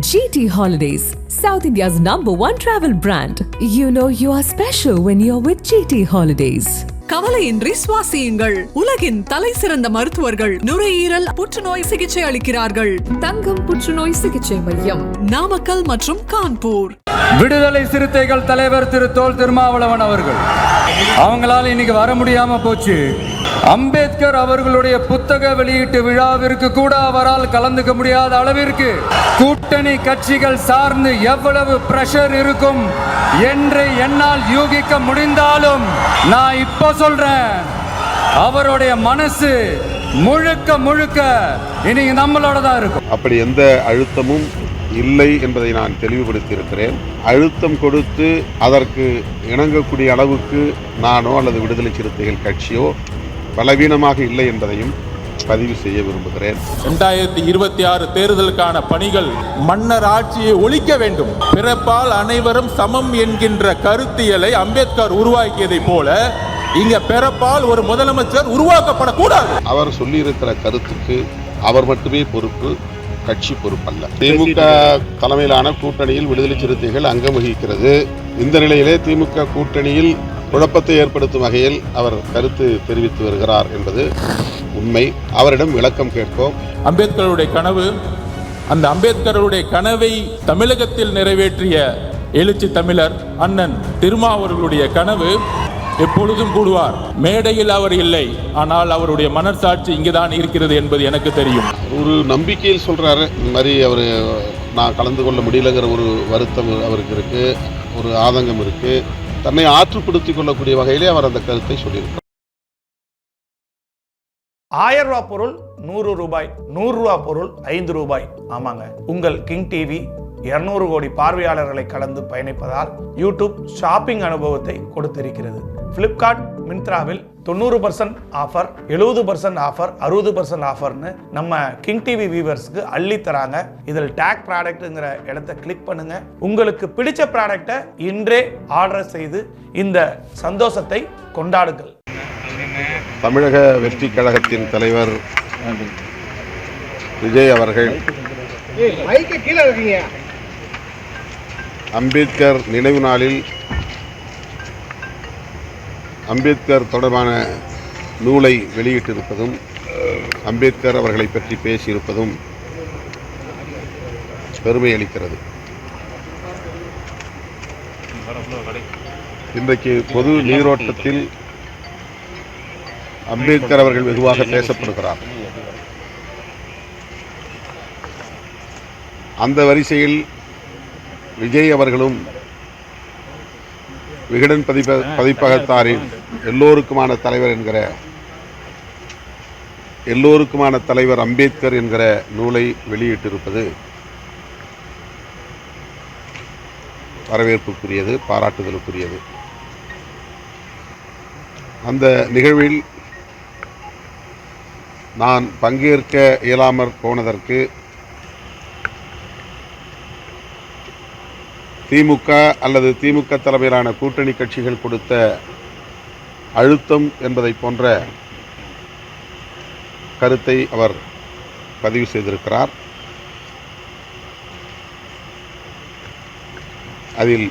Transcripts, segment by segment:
GT Holidays, South India's number one travel brand. You know you are special when you're with GT Holidays. கவலையின்றி சுவாசியுங்கள். உலகின் தலை சிறந்த மருத்துவர்கள் நுரையீரல் புற்றுநோய் சிகிச்சை அளிக்கிறார்கள். தங்கம் புற்றுநோய் சிகிச்சை மையம். நாமக்கல் மற்றும் கான்பூர். விடுதலை சிறுத்தைகள் தலைவர் திரு தோல் திருமாவளவன் அவர்கள். அவங்களால இன்னைக்கு வர முடியாம போச்சு. அம்பேத்கர் அவர்களுடைய புத்தக வெளியீட்டு விழாவிற்கு கூட அவரால் கலந்துக்க முடியாத அளவிற்கு கூட்டணி கட்சிகள் சார்ந்து எவ்வளவு பிரஷர் இருக்கும் என்று என்னால் யூகிக்க முடிந்தாலும் நான் இப்போ சொல்றேன். அவருடைய மனசு முழுக்க முழுக்க இனி நம்மளோட தான் இருக்கும். அப்படி எந்த அழுத்தமும் இல்லை என்பதை நான் தெளிவுபடுத்தி இருக்கிறேன் அழுத்தம் கொடுத்து அதற்கு இணங்கக்கூடிய அளவுக்கு நானோ அல்லது விடுதலை சிறுத்தைகள் கட்சியோ பலவீனமாக இல்லை என்பதையும் பதிவு செய்ய விரும்புகிறேன். இரண்டாயிரத்தி இருபத்தி ஆறு தேர்தலுக்கான பணிகள் மன்னர் ஆட்சியை ஒழிக்க வேண்டும். பிறப்பால் அனைவரும் சமம் என்கின்ற கருத்தியலை அம்பேத்கர் உருவாக்கியதைப் போல இங்க பிறப்பால் ஒரு முதலமைச்சர் உருவாக்கப்படக்கூடாது. அவர் சொல்லியிருக்கிற கருத்துக்கு அவர் மட்டுமே பொறுப்பு கட்சி பொறுப்பல்ல. திமுக தலைமையிலான கூட்டணியில் விடுதலை சிறுத்தைகள் அங்கம் வகிக்கிறது. இந்த நிலையிலே திமுக கூட்டணியில் குழப்பத்தை ஏற்படுத்தும் வகையில் அவர் கருத்து தெரிவித்து வருகிறார் என்பது உண்மை. அவரிடம் விளக்கம் கேட்போம். அம்பேத்கருடைய கனவு அந்த அம்பேத்கருடைய கனவை தமிழகத்தில் நிறைவேற்றிய எழுச்சி தமிழர் அண்ணன் திருமாவர்களுடைய கனவு எப்பொழுதும் கூடுவார். மேடையில் அவர் இல்லை ஆனால் அவருடைய மனசாட்சி இங்குதான் இருக்கிறது என்பது எனக்கு தெரியும். ஒரு நம்பிக்கையில் சொல்றாரு இந்த மாதிரி அவர் நான் கலந்து கொள்ள முடியலங்கிற ஒரு வருத்தம் அவருக்கு இருக்கு ஒரு ஆதங்கம் இருக்கு. தன்னை ஆற்றுப்படுத்திக் கொள்ளக்கூடிய வகையிலே அவர் அந்த கருத்தை சொல்லியிருக்கிறார். ஆயிரம் ரூபாய் பொருள் நூறு ரூபாய் நூறு ரூபாய் பொருள் ஐந்து ரூபாய். ஆமாங்க. உங்கள் கிங் டிவி இருநூறு கோடி பார்வையாளர்களை கடந்து பயணிப்பதால் யூடியூப் ஷாப்பிங் அனுபவத்தை கொடுத்திருக்கிறது. ஃப்ளிப்கார்ட் மிந்த்ராவில் தொண்ணூறு பர்சன்ட் ஆஃபர் எழுபது பர்சன்ட் ஆஃபர் அறுபது பர்சன்ட் ஆஃபர்னு நம்ம கிங் டிவி வியூவர்ஸ்க்கு அள்ளி தராங்க. இதில் டேக் ப்ராடக்ட்டுங்கிற இடத்த கிளிக் பண்ணுங்க. உங்களுக்கு பிடிச்ச ப்ராடக்டை இன்றே ஆர்டர் செய்து இந்த சந்தோஷத்தை கொண்டாடுங்கள். தமிழக வெற்றி கழகத்தின் தலைவர் விஜய் அவர்கள் அம்பேத்கர் நினைவு நாளில் அம்பேத்கர் தொடர்பான நூலை வெளியிட்டிருப்பதும் அம்பேத்கர் அவர்களை பற்றி பேசியிருப்பதும் பெருமை அளிக்கிறது. இன்றைக்கு பொது நீரோட்டத்தில் அம்பேத்கர் அவர்கள் வெகுவாக பேசப்படுகிறார். அந்த வரிசையில் விஜய் அவர்களும் விகடன் பதிப்ப பதிப்பகத்தாரின் எல்லோருக்குமான தலைவர் என்கிற எல்லோருக்குமான தலைவர் அம்பேத்கர் என்கிற நூலை வெளியிட்டிருப்பது வரவேற்புக்குரியது பாராட்டுதலுக்குரியது. அந்த நிகழ்வில் நான் பங்கேற்க இயலாமற் போனதற்கு திமுக அல்லது திமுக தலைமையிலான கூட்டணி கட்சிகள் கொடுத்த அழுத்தம் என்பதை போன்ற கருத்தை அவர் பதிவு செய்திருக்கிறார். அதில்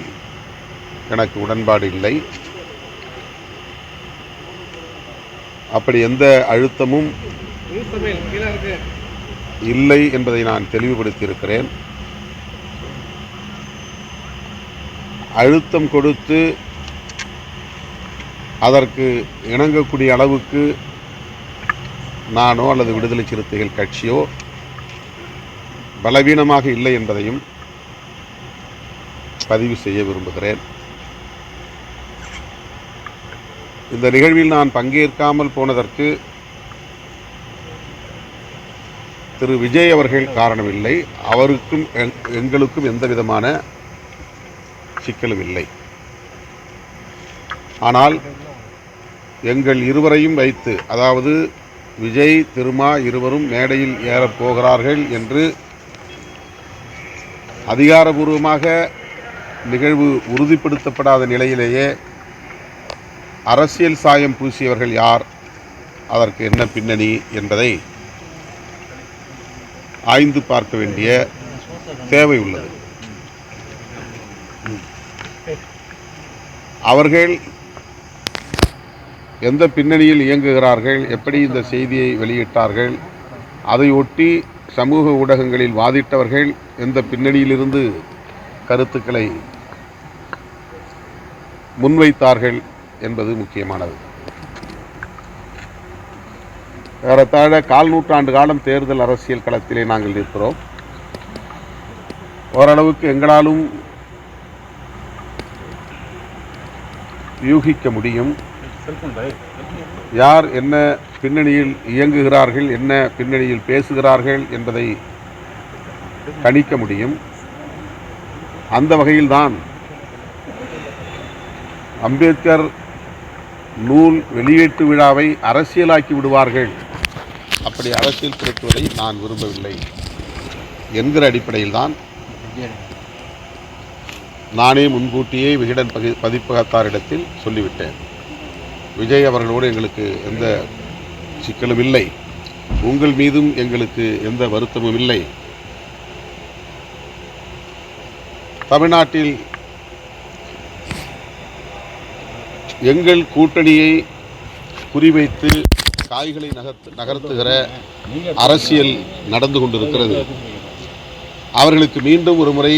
எனக்கு உடன்பாடு இல்லை. அப்படி எந்த அழுத்தமும் இல்லை என்பதை நான் தெளிவுபடுத்தியிருக்கிறேன். அழுத்தம் கொடுத்து அதற்கு இணங்கக்கூடிய அளவுக்கு நானோ அல்லது விடுதலை சிறுத்தைகள் கட்சியோ பலவீனமாக இல்லை என்பதையும் பதிவு செய்ய விரும்புகிறேன். இந்த நிகழ்வில் நான் பங்கேற்காமல் போனதற்கு திரு விஜய் அவர்கள் காரணமில்லை. அவருக்கும் எங்- எங்களுக்கும் எந்த விதமான சிக்கலும் இல்லை. ஆனால் எங்கள் இருவரையும் வைத்து அதாவது விஜய் திருமா இருவரும் மேடையில் ஏறப் போகிறார்கள் என்று அதிகாரபூர்வமாக நிகழ்வு உறுதிப்படுத்தப்படாத நிலையிலேயே அரசியல் சாயம் பூசியவர்கள் யார் அதற்கு என்ன பின்னணி என்பதை ஆய்ந்து பார்க்க வேண்டிய தேவை உள்ளது. அவர்கள் எந்த பின்னணியில் இயங்குகிறார்கள் எப்படி இந்த செய்தியை வெளியிட்டார்கள் அதை ஒட்டி சமூக ஊடகங்களில் வாதிட்டவர்கள் எந்த பின்னணியிலிருந்து கருத்துக்களை முன்வைத்தார்கள் என்பது முக்கியமானது. ஏறத்தாழ கால் நூற்றாண்டு காலம் தேர்தல் அரசியல் களத்திலே நாங்கள் இருக்கிறோம் ஓரளவுக்கு எங்களாலும் யூகிக்க முடியும். யார் என்ன பின்னணியில் இயங்குகிறார்கள் என்ன பின்னணியில் பேசுகிறார்கள் என்பதை கணிக்க முடியும். அந்த வகையில்தான் அம்பேத்கர் நூல் வெளியீட்டு விழாவை அரசியலாக்கி விடுவார்கள். அப்படி அரசியல் திரட்டுவதை நான் விரும்பவில்லை என்கிற அடிப்படையில்தான் நானே முன்கூட்டியே விகடன் பகி பதிப்பகத்தாரிடத்தில் சொல்லிவிட்டேன். விஜய் அவர்களோடு எங்களுக்கு எந்த சிக்கலும் இல்லை. உங்கள் மீதும் எங்களுக்கு எந்த வருத்தமும் இல்லை. தமிழ்நாட்டில் எங்கள் கூட்டணியை குறிவைத்து காய்களை நகர்த்து நகர்த்துகிற அரசியல் நடந்து கொண்டிருக்கிறது. அவர்களுக்கு மீண்டும் ஒரு முறை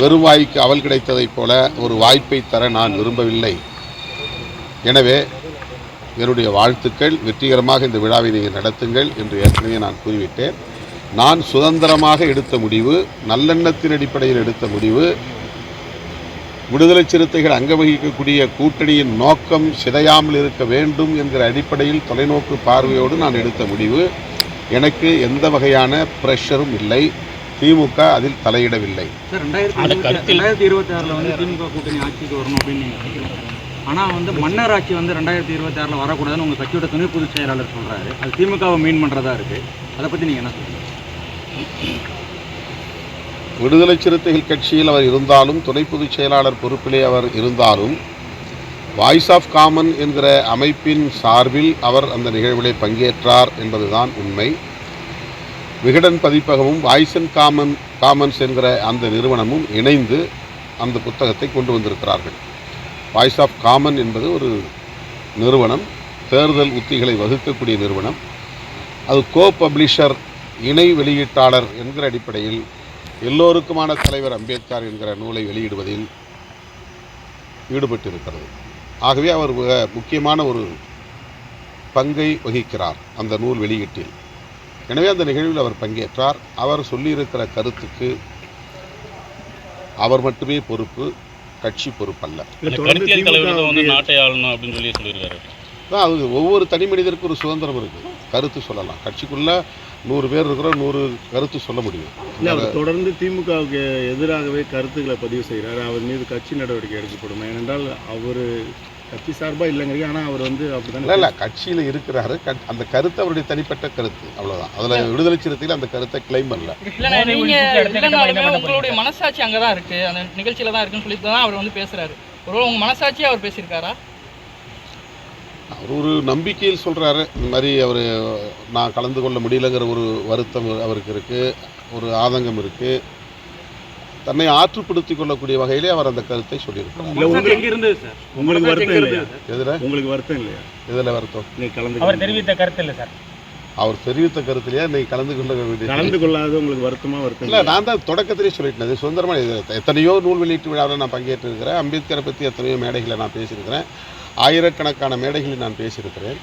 வெறுவாய்க்கு அவல் கிடைத்ததைப் போல ஒரு வாய்ப்பை தர நான் விரும்பவில்லை. எனவே என்னுடைய வாழ்த்துக்கள் வெற்றிகரமாக இந்த விழாவை நீங்கள் நடத்துங்கள் என்று ஏற்கனவே நான் கூறிவிட்டேன். நான் சுதந்திரமாக எடுத்த முடிவு நல்லெண்ணத்தின் அடிப்படையில் எடுத்த முடிவு விடுதலை சிறுத்தைகள் அங்க வகிக்கக்கூடிய கூட்டணியின் நோக்கம் சிதையாமல் இருக்க வேண்டும் என்கிற அடிப்படையில் தொலைநோக்கு பார்வையோடு நான் எடுத்த முடிவு. எனக்கு எந்த வகையான ப்ரெஷரும் இல்லை. திமுக அதில் தலையிடவில்லை. ரெண்டாயிரத்தி இருபத்தி ஆறில் வந்து திமுக கூட்டணி ஆட்சிக்கு வரணும் அப்படின்னு நீங்கள் நினைக்கிறீங்க ஆனால் வந்து மன்னர் ஆட்சி வந்து ரெண்டாயிரத்தி இருபத்தி ஆறில் வரக்கூடாதுன்னு உங்கள் கட்சியோட துணை பொதுச் செயலாளர் சொல்கிறாரு அது திமுகவை மீன் பண்ணுறதா இருக்குது அதை பற்றி நீங்கள் என்ன சொல்றீங்க? விடுதலை சிறுத்தைகள் கட்சியில் அவர் இருந்தாலும் துணை பொதுச் செயலாளர் பொறுப்பிலே அவர் இருந்தாலும் வாய்ஸ் ஆஃப் காமன் என்கிற அமைப்பின் சார்பில் அவர் அந்த நிகழ்விலே பங்கேற்றார் என்பதுதான் உண்மை. விகடன் பதிப்பகமும் வாய்ஸ் அண்ட் காமன் காமன்ஸ் என்கிற அந்த நிறுவனமும் இணைந்து அந்த புத்தகத்தை கொண்டு வந்திருக்கிறார்கள். வாய்ஸ் ஆஃப் காமன் என்பது ஒரு நிறுவனம் தேர்தல் உத்திகளை வகுக்கக்கூடிய நிறுவனம். அது கோ பப்ளிஷர் இணை வெளியீட்டாளர் என்கிற அடிப்படையில் எல்லோருக்குமான தலைவர் அம்பேத்கர் என்கிற நூலை வெளியிடுவதில் ஈடுபட்டிருக்கிறது. ஆகவே அவர் மிக முக்கியமான ஒரு பங்கை வகிக்கிறார் அந்த நூல் வெளியீட்டில். எனவே அந்த நிகழ்வில் அவர் பங்கேற்றார். அவர் சொல்லியிருக்கிற கருத்துக்கு அவர் மட்டுமே பொறுப்பு கட்சி பொறுப்பல்ல. அது ஒவ்வொரு தனி மனிதருக்கும் ஒரு சுதந்திரம் இருக்குது கருத்து சொல்லலாம். கட்சிக்குள்ள நூறு பேர் இருக்கிறோம் நூறு கருத்து சொல்ல முடியும். அவர் தொடர்ந்து திமுகவுக்கு எதிராகவே கருத்துக்களை பதிவு செய்கிறார் அவர் மீது கட்சி நடவடிக்கை எடுக்கப்படும். ஏனென்றால் அவர் கட்சி சார்பாக இல்லைங்கிறீங்க. ஆனால் அவர் வந்து இல்லை அப்படித்தானே இல்லை கட்சியில் இருக்கிறாரு. கட்- அந்த கருத்து அவருடைய தனிப்பட்ட கருத்து. அவ்வளோதான் அதில் விடுதலை சிறுத்தையில் அந்த கருத்தை கிளைம் பண்ணல. உங்களுடைய மனசாட்சி அங்கே தான் இருக்கு. அந்த நிகழ்ச்சியில தான் இருக்குன்னு சொல்லி தான் அவர் வந்து பேசுறாரு. ஒருவேளை உங்க மனசாட்சியே அவர் பேசியிருக்காரா? அவர் ஒரு நம்பிக்கையில் சொல்கிறாரு இந்த மாதிரி அவர் நான் கலந்து கொள்ள முடியலங்கிற ஒரு வருத்தம் அவருக்கு இருக்குது ஒரு ஆதங்கம் இருக்குது தன்னை ஆற்றுப்படுத்திக் கொள்ளக்கூடிய வகையிலே அவர் அந்த கருத்தை சொல்லியிருக்கிறார். உங்களுக்கு எங்கே இருந்தது சார்? உங்களுக்கு வருத்தம் இல்லையா? எதில்? உங்களுக்கு வருத்தம் இல்லையா? எதில் வருத்தம்? அவர் தெரிவித்த கருத்து இல்லை சார். அவர் தெரிவித்த கருத்திலேயே இன்னைக்கு கலந்து கொள்ள வேண்டிய கலந்து கொள்ளாத உங்களுக்கு வருத்தமா வருத்தம் இல்லை நான் தான் தொடக்கத்திலே சொல்லிட்டேன். இது சுதந்திரமாக இது எத்தனையோ நூல் வெளியீட்டு விழாவில் நான் பங்கேற்றிருக்கிறேன். அம்பேத்கரை பற்றி எத்தனையோ மேடைகளை நான் பேசியிருக்கிறேன். ஆயிரக்கணக்கான மேடைகளில் நான் பேசியிருக்கிறேன்.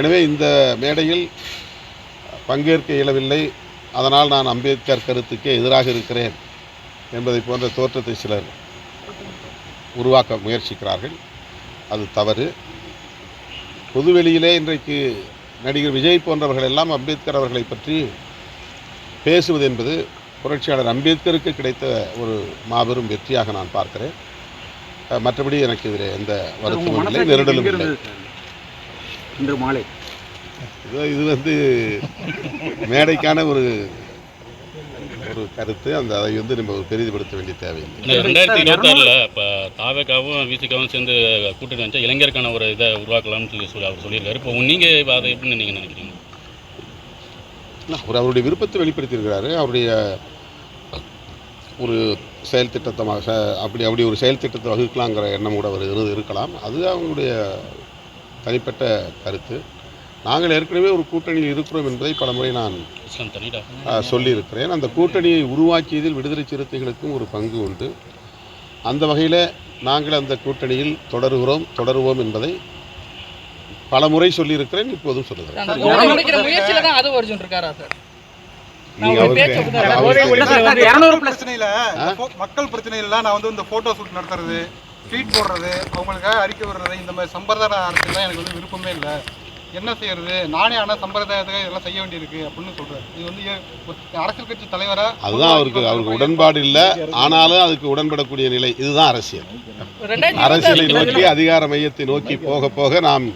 எனவே இந்த மேடையில் பங்கேற்க இயலவில்லை. அதனால் நான் அம்பேத்கர் கருத்துக்கே எதிராக இருக்கிறேன். என்பதை போன்ற தோற்றத்தை சிலர் உருவாக்க முயற்சிக்கிறார்கள். அது தவறு. பொதுவெளியிலே இன்றைக்கு நடிகர் விஜய் போன்றவர்கள் எல்லாம் அம்பேத்கர் அவர்களை பற்றி பேசுவது என்பது புரட்சியாளர் அம்பேத்கருக்கு கிடைத்த ஒரு மாபெரும் வெற்றியாக நான் பார்க்கிறேன். மற்றபடி எனக்கு இதில் எந்த வருத்தமும் இல்லை. நெருடலும் இல்லை. இன்று மாலை. இது வந்து மேடைக்கான ஒரு ஒரு கருத்து அந்த அதை வந்து நம்ம ஒரு பெரிதுபடுத்த வேண்டிய தேவையில்லை. ரெண்டாயிரத்தி இருபத்தி ஆறில் இப்போ தாவேக்காவும் விசிகாவும் சேர்ந்து கூட்டணி வச்சா இளைஞருக்கான ஒரு இதை உருவாக்கலாம்னு சொல்லி சொல்லி அவர் சொல்லியிருக்காரு. இப்போ நீங்கள் அதை எப்படின்னு நீங்கள் நினைக்கிறீங்க அவர் அவருடைய விருப்பத்தை வெளிப்படுத்தியிருக்கிறாரு. அவருடைய ஒரு செயல் திட்டத்தமாக அப்படி அப்படி ஒரு செயல் திட்டத்தை வகுக்கலாங்கிற எண்ணம் கூட அவர் இரு- இருக்கலாம். அது அவங்களுடைய தனிப்பட்ட கருத்து. நாங்கள் ஏற்கனவே ஒரு கூட்டணியில் இருக்கிறோம் என்பதை பலமுறை நான் இஸ்லாம் தனிடா ஆ, சொல்லியிருக்கிறேன். அந்த கூட்டணியை உருவாக்கியதில் விடுதலை சிறுத்தைகளுக்கும் ஒரு பங்கு உண்டு. அந்த வகையில் நாங்கள் அந்த கூட்டணியில் தொடருகிறோம் தொடருவோம் என்பதை பல முறை சொல்லியிருக்கிறேன் இப்போதும் சொல்லுகிறேன். மக்கள் பிரச்சனையில நான் வந்து இந்த போட்டோ ஷூட் நடத்துறது ட்வீட் போடுறது அவங்களுக்காக அறிக்கை விடுறது இந்த மாதிரி சம்பிரதாய அரசியல் எனக்கு வந்து விருப்பமே இல்லை. என்ன செய்யறது? நானே ஆனால் சம்பிரதாயத்துக்காக இதெல்லாம் செய்ய வேண்டியிருக்கு அப்படின்னு சொல்றாரு. இது வந்து அரசியல் கட்சி தலைவரா அதுதான் அவருக்கு அவருக்கு உடன்பாடு இல்லை. ஆனாலும் அதுக்கு உடன்படக்கூடிய நிலை. இதுதான் அரசியல். அரசியலை நோக்கி அதிகார மையத்தை நோக்கி போக போக நாம்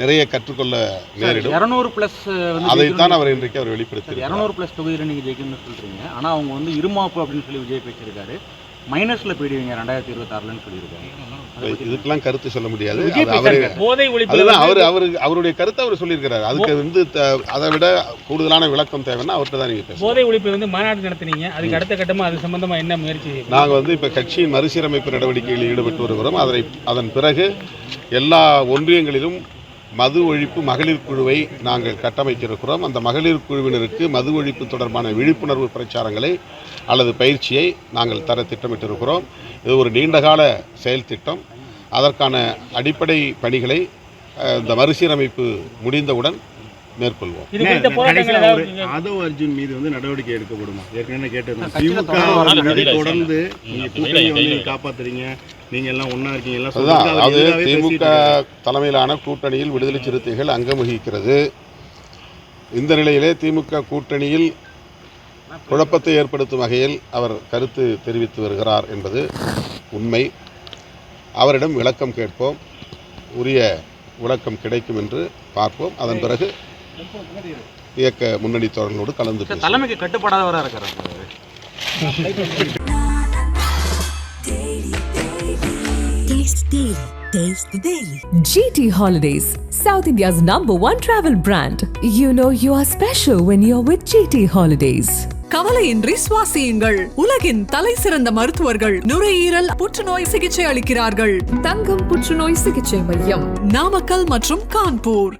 நிறைய கற்றுக்கொள்ள நேரிடும். இரநூறு பிளஸ் வந்து அதைத்தான் அவர் இன்றைக்கு அவர் வெளிப்படுத்தி இரநூறு பிளஸ் தொகுதியில் நீங்கள் ஜெயிக்கணும்னு சொல்றீங்க. ஆனால் அவங்க வந்து இருமாப்பு அப்படின்னு சொல்லி விஜய் பேசியிருக்காரு. மைனஸில் போயிடுவீங்க ரெண்டாயிரத்தி இருபத்தாறுலன்னு பத்தி இதுக்கெல்லாம் கருத்து சொல்ல முடியாது. அவரு அவர் அவரு அவருடைய கருத்தை அவர் சொல்லியிருக்கிறார். அதுக்கு வந்து அதை விட கூடுதலான விளக்கம் தேவைன்னா அவர்கிட்ட தான் நீங்க பேசணும். போதை ஒழிப்பு வந்து மாநாடு நடத்தினீங்க. அதுக்கு அடுத்த கட்டமா அது சம்பந்தமா என்ன முயற்சி நாங்கள் வந்து இப்போ கட்சியின் மறுசீரமைப்பு நடவடிக்கைகளில் ஈடுபட்டு வருகிறோம். அதனை அதன் பிறகு எல்லா ஒன்றியங்களிலும் மது ஒழிப்பு மகளிர் குழுவை நாங்கள் கட்டமைத்திருக்கிறோம். அந்த மகளிர் குழுவினருக்கு மது ஒழிப்பு தொடர்பான விழிப்புணர்வு பிரச்சாரங்களை அல்லது பயிற்சியை நாங்கள் தர திட்டமிட்டிருக்கிறோம். இது ஒரு நீண்டகால செயல் திட்டம். அதற்கான அடிப்படை பணிகளை இந்த மறுசீரமைப்பு முடிந்தவுடன் மேற்கொள்வோம். ஆதவ் அர்ஜுன் மீது வந்து நடவடிக்கை எடுக்கப்படுமா. ஏற்கனவே கேட்டிருந்தேன் கட்சியில திமுக தொடர்ந்து நீங்க கையில வந்து. காப்பாத்துறீங்க. நீங்க எல்லாம் ஒண்ணா இருக்கீங்க எல்லாம் எதிராவே திமுக. தலைமையிலான கூட்டணியில் விடுதலை சிறுத்தைகள் அங்கம் வகிக்கிறது இந்த நிலையிலே திமுக கூட்டணியில் குழப்பத்தை ஏற்படுத்தும் வகையில் அவர் கருத்து தெரிவித்து வருகிறார் என்பது உண்மை. அவரிடம் விளக்கம் கேட்போம். உரிய விளக்கம் கிடைக்கும் என்று பார்ப்போம். அதன் பிறகு இயக்க முன்னணி தோழர்களோடு கலந்து. தலைமைக்கு கட்டுப்படாதவராக இருக்கிறார். GT Holidays, South India's number one travel brand. You know you are special when you're with GT Holidays. கவலையின்றி சுவாசியுங்கள் உலகின் தலை சிறந்த மருத்துவர்கள் நுரையீரல் புற்றுநோய் சிகிச்சை அளிக்கிறார்கள் தங்கம் புற்றுநோய் சிகிச்சை மையம் நாமக்கல் மற்றும் கான்பூர்